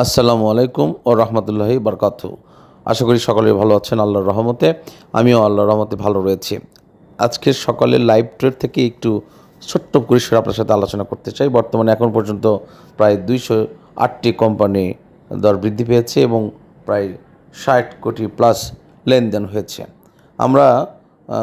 আসসালামু আলাইকুম ও রহমতুল্লাহি বরকাত। আশা করি সকলেই ভালো আছেন আল্লাহর রহমতে। আমিও আল্লাহর রহমতে ভালো রয়েছি। আজকের সকালের লাইভ ট্রেড থেকে একটু ছোট্ট পরিসরে আপনার সাথে আলোচনা করতে চাই। বর্তমানে এখন পর্যন্ত প্রায় দুইশো আটটি কোম্পানি দর বৃদ্ধি পেয়েছে এবং প্রায় ষাট কোটি প্লাস লেনদেন হয়েছে। আমরা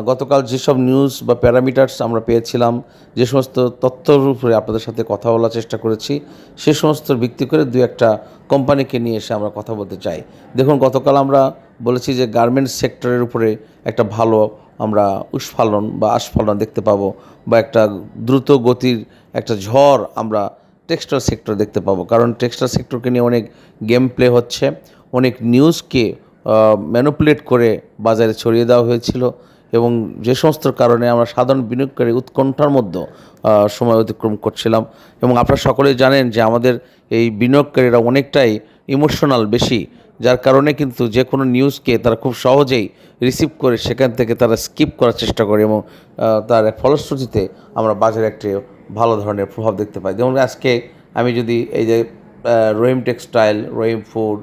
গতকাল যেসব নিউজ বা প্যারামিটার্স আমরা পেয়েছিলাম, যে সমস্ত তথ্যর উপরে আপনাদের সাথে কথা বলার চেষ্টা করেছি, সে সমস্ত ভিত্তি করে দু একটা কোম্পানিকে নিয়ে এসে আমরা কথা বলতে চাই। দেখুন, গতকাল আমরা বলেছি যে গার্মেন্টস সেক্টরের উপরে একটা ভালো আমরা উস্ফালন বা আস্ফালন দেখতে পাবো বা একটা দ্রুত গতির একটা ঝড় আমরা টেক্সটাইল সেক্টর দেখতে পাবো। কারণ টেক্সটাইল সেক্টরকে নিয়ে অনেক গেম প্লে হচ্ছে, অনেক নিউজকে ম্যানুপুলেট করে বাজারে ছড়িয়ে দেওয়া হয়েছিল। এবং যে সমস্ত কারণে আমরা সাধারণ বিনিয়োগকারী উৎকণ্ঠার মধ্যে সময় অতিক্রম করছিলাম। এবং আপনারা সকলেই জানেন যে আমাদের এই বিনিয়োগকারীরা অনেকটাই ইমোশনাল বেশি, যার কারণে কিন্তু যে কোনো নিউজকে তারা খুব সহজেই রিসিভ করে সেখান থেকে তারা স্কিপ করার চেষ্টা করে এবং তার ফলশ্রুতিতে আমরা বাজারে একটি ভালো ধরনের প্রভাব দেখতে পাই। যেমন আজকে আমি যদি এই যে রহিম টেক্সটাইল, রহিম ফুড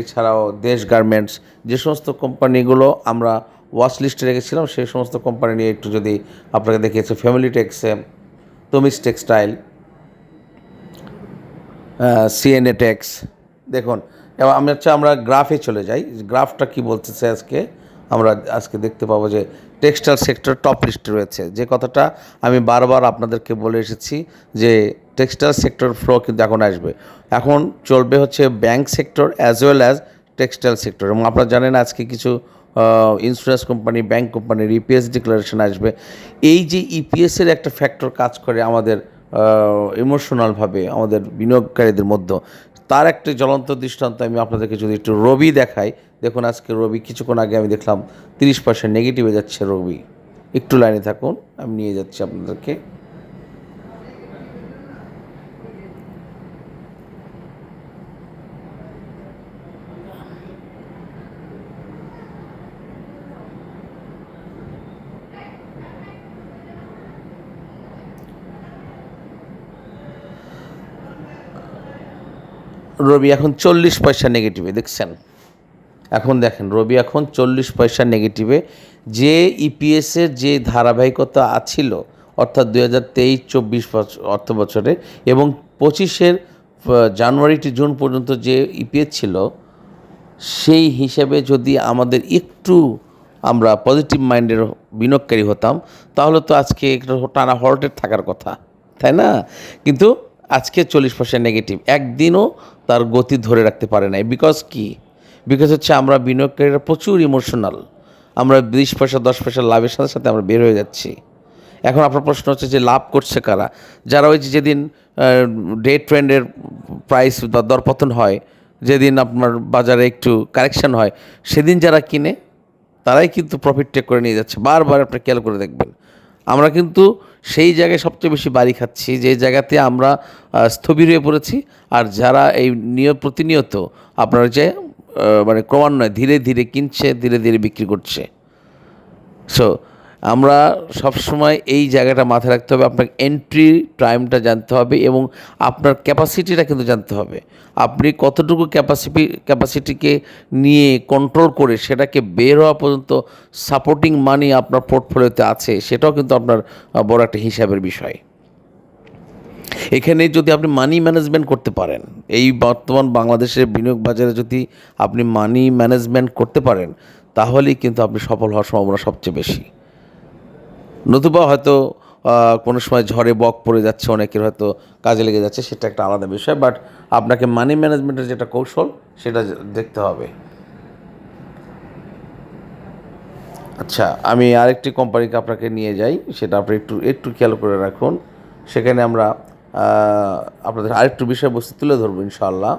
এছাড়াও দেশ গার্মেন্টস, যে সমস্ত কোম্পানিগুলো আমরা ওয়াচ লিস্টে রেখেছিলাম, সেই সমস্ত কোম্পানি নিয়ে একটু যদি আপনাকে দেখিয়েছে ফ্যামিলি টেক্সে তমিস টেক্সটাইল সিএনএ টেক্স দেখুন, এবার আমি হচ্ছে আমরা গ্রাফে চলে যাই গ্রাফটা কি বলতেছে আজকে, আমরা আজকে দেখতে পাবো যে টেক্সটাইল সেক্টর টপ লিস্টে রয়েছে, যে কথাটা আমি বারবার আপনাদেরকে বলে এসেছি যে টেক্সটাইল সেক্টর ফ্লো কিন্তু এখন আসবে, এখন চলবে হচ্ছে bank sector as well as textile sector এবং আপনারা জানেন আজকে কিছু ইন্স্যুরেন্স কোম্পানি ব্যাংক কোম্পানির ইপিএস ডিক্লারেশন আসবে। এই যে ইপিএসের একটা ফ্যাক্টর কাজ করে আমাদের ইমোশনালভাবে আমাদের বিনিয়োগকারীদের মধ্যে, তার একটা জ্বলন্ত দৃষ্টান্ত আমি আপনাদেরকে যদি একটু রবি দেখাই। দেখুন, আজকে রবি, কিছুক্ষণ আগে আমি দেখলাম তিরিশ পার্সেন্ট নেগেটিভে যাচ্ছে রবি। একটু লাইনে থাকুন, আমি নিয়ে যাচ্ছি আপনাদেরকে। রবি এখন চল্লিশ পয়সা নেগেটিভে দেখছেন? এখন দেখেন, রবি এখন চল্লিশ পয়সা নেগেটিভে যে ইপিএসের যে ধারাবাহিকতা আছিল, অর্থাৎ দু হাজার তেইশ, চব্বিশ অর্থ বছরে, এবং পঁচিশের জানুয়ারি টু জুন পর্যন্ত যে ইপিএস ছিল, সেই হিসেবে যদি আমাদের একটু আমরা পজিটিভ মাইন্ডের বিনিয়োগকারী হতাম, তাহলে তো আজকে একটু টানা হল্টেড থাকার কথা, তাই না? কিন্তু আজকে চল্লিশ পার্সেন্ট নেগেটিভ একদিনও তার গতি ধরে রাখতে পারে নাই। বিকজ কি? বিকজ হচ্ছে আমরা বিনিয়োগকারীরা প্রচুর ইমোশনাল আমরা বিশ পয়সা, দশ পয়সা লাভের সাথে সাথে আমরা বের হয়ে যাচ্ছি। এখন আপনার প্রশ্ন হচ্ছে যে লাভ করছে কারা? যারা ওই যেদিন ডে ট্রেন্ডের প্রাইস বা দরপতন হয়, যেদিন আপনার বাজারে একটু কারেকশন হয়, সেদিন যারা কিনে, তারাই কিন্তু প্রফিট টেক করে নিয়ে যাচ্ছে। বারবার আপনি খেয়াল করে দেখবেন। আমরা কিন্তু সেই জায়গায় সবচেয়ে বেশি বাড়ি খাচ্ছি, যে জায়গাতে আমরা স্থবির হয়ে পড়েছি। আর যারা এই নিয়ম প্রতিনিয়ত আপনার যে মানে ক্রমান্বয়ে ধীরে ধীরে কিনছে, ধীরে ধীরে বিক্রি করছে। সো আমরা সবসময় এই জায়গাটা মাথায় রাখতে হবে, আপনার এন্ট্রি টাইমটা জানতে হবে এবং আপনার ক্যাপাসিটিটা কিন্তু জানতে হবে। আপনি কতটুকু ক্যাপাসিটি ক্যাপাসিটিকে নিয়ে কন্ট্রোল করে সেটাকে বের হওয়া পর্যন্ত সাপোর্টিং মানি আপনার পোর্টফোলিওতে আছে, সেটাও কিন্তু আপনার বড় একটা হিসাবের বিষয়। এখানে যদি আপনি মানি ম্যানেজমেন্ট করতে পারেন, এই বর্তমান বাংলাদেশের বিনিয়োগ বাজারে যদি আপনি মানি ম্যানেজমেন্ট করতে পারেন, তাহলেই কিন্তু আপনি সফল হওয়ার সম্ভাবনা সবচেয়ে বেশি। নতুবা হয়তো কোনো সময় ঝড়ে বক পড়ে যাচ্ছে, অনেকের হয়তো কাজে লেগে যাচ্ছে, সেটা একটা আলাদা বিষয় বাট আপনাকে মানি ম্যানেজমেন্টের যেটা কৌশল, সেটা দেখতে হবে। আচ্ছা আমি আরেকটি কোম্পানিকে আপনাকে নিয়ে যাই, সেটা আপনি একটু একটু খেয়াল করে রাখুন। সেখানে আমরা আপনাদের আরেকটু বিষয়বস্তু তুলে ধরবো, ইনশাআল্লাহ।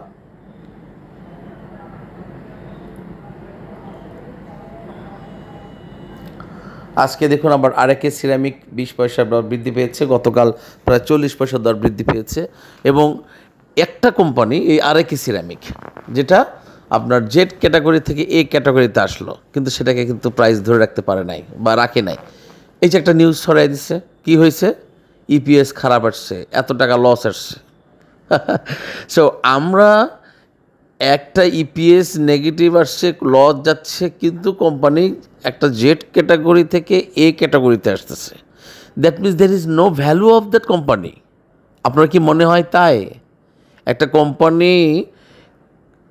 আজকে দেখুন আবার আরেকে সিরামিক বিশ পয়সা দর বৃদ্ধি পেয়েছে, গতকাল প্রায় চল্লিশ পয়সা দর বৃদ্ধি পেয়েছে। এবং একটা কোম্পানি, এই আরেকে সিরামিক, যেটা আপনার জেড ক্যাটাগরি থেকে এ ক্যাটাগরিতে আসলো, কিন্তু সেটাকে কিন্তু প্রাইস ধরে রাখতে পারে নাই বা রাখে নাই। এই যে একটা নিউজ ছড়াই দিচ্ছে কি হয়েছে? ইপিএস খারাপ আসছে, এত টাকা লস আসছে। সো আমরা একটা ইপিএস নেগেটিভ আসছে লস যাচ্ছে, কিন্তু কোম্পানি একটা জেড ক্যাটাগরি থেকে এ ক্যাটাগরিতে আসতেছে। That means there is no value of that company আপনার কি মনে হয় তাই? একটা কোম্পানি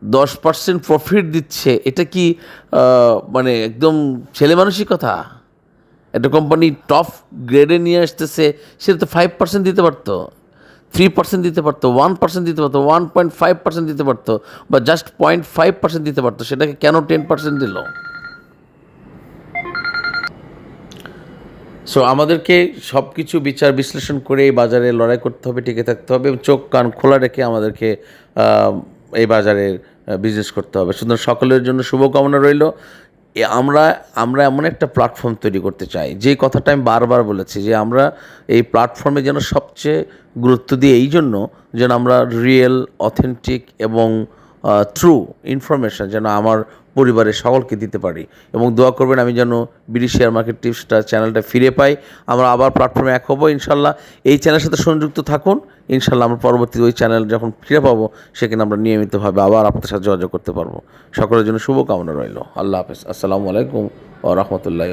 দশ পার্সেন্ট প্রফিট দিচ্ছে, এটা কি মানে একদম ছেলে মানুষই কথা? একটা কোম্পানি টপ গ্রেডে নিয়ে আসতেছে, সেটা তো ফাইভ পার্সেন্ট দিতে পারতো। থ্রি পার্সেন্ট দিতে পারতো ওয়ান পার্সেন্ট দিতে পারতো ওয়ান পয়েন্ট ফাইভ পার্সেন্ট দিতে পারতো, বা জাস্ট পয়েন্ট ফাইভ পার্সেন্ট দিতে পারতো, সেটাকে কেন টেন পার্সেন্ট দিল? সো আমাদেরকে সব কিছু বিচার বিশ্লেষণ করে এই বাজারে লড়াই করতে হবে, টিকে থাকতে হবে, এবং চোখ কান খোলা রেখে আমাদেরকে এই বাজারে বিজনেস করতে হবে। সুতরাং সকলের জন্য শুভকামনা রইল। আমরা আমরা এমন একটা প্ল্যাটফর্ম তৈরি করতে চাই। যে কথাটা আমি বারবার বলেছি যে আমরা এই প্ল্যাটফর্মে যেন সবচেয়ে গুরুত্ব দিই এই জন্য যেন আমরা রিয়েল অথেন্টিক এবং থ্রু ইনফরমেশান যেন আমার পরিবারের সকলকে দিতে পারি। এবং দোয়া করবেন আমি যেন বিডি শেয়ার মার্কেট টিপসটা চ্যানেলটা ফিরে পাই। আমরা আবার প্ল্যাটফর্মে এক হব, ইনশাল্লাহ। এই চ্যানেলের সাথে সংযুক্ত থাকুন। ইনশাল্লাহ আমরা পরবর্তী ওই চ্যানেল যখন ফিরে পাবো, সেখানে আমরা নিয়মিতভাবে আবার আপনাদের সাথে যোগাযোগ করতে পারব। সকলের জন্য শুভকামনা রইল। আল্লাহ হাফেজ। আসসালামু আলাইকুম ও রহমতুল্লাহ